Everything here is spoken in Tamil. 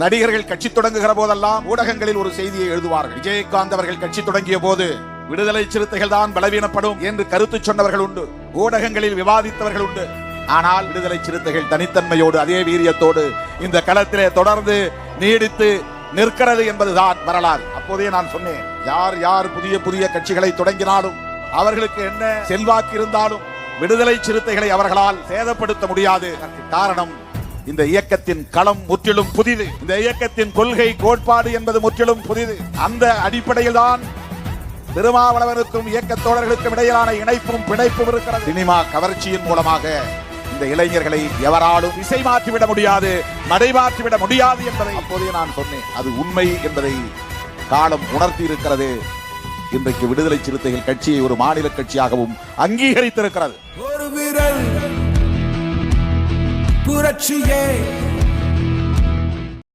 நடிகர்கள் கட்சி தொடங்குகிற போதெல்லாம் ஊடகங்களில் ஒரு செய்தியை எழுதுவார்கள். விஜயகாந்த் அவர்கள் கட்சி தொடங்கிய போது விடுதலை சிறுத்தைகள் தான் பலவீனப்படும் என்று கருத்து சொன்னவர்கள் உண்டு. ஊடகங்களில் விவாதித்தவர்கள் உண்டு. ஆனால் விடுதலை சிறுத்தைகள் தனித்தன்மையோடு அதே வீரியத்தோடு இந்த களத்திலே தொடர்ந்து நீடித்து நிற்கிறது என்பதுதான் வரலாறு. அப்போதே நான் சொன்னேன் யார் யார் புதிய புதிய கட்சிகளை தொடங்கினாலும் அவர்களுக்கு என்ன செல்வாக்கு இருந்தாலும் விடுதலை சிறுத்தைகளை அவர்களால் சேதப்படுத்த முடியாது. காரணம் இந்த இயக்கத்தின் களம் முற்றிலும் புதிது. இந்த இயக்கத்தின் கொள்கை கோட்பாடு என்பது முற்றிலும் புதிது. அந்த அடிப்படையில் தான் திருமாவளவனுக்கும் இயக்க தோழர்களுக்கும் இடையிலான இணைப்பும் பிணைப்பும் இருக்கிறது. சினிமா கவர்ச்சியின் மூலமாக இந்த இளைஞர்களை எவராலும் திசை மாற்றிவிட முடியாது நடைமாற்றிவிட முடியாது என்பதை அப்போதே நான் சொன்னேன். அது உண்மை என்பதை காலம் உணர்த்தி இருக்கிறது. இன்றைக்கு விடுதலை சிறுத்தைகள் கட்சியை ஒரு மாநில கட்சியாகவும் அங்கீகரித்திருக்கிறது. ஒரு விரல் புரட்சியே.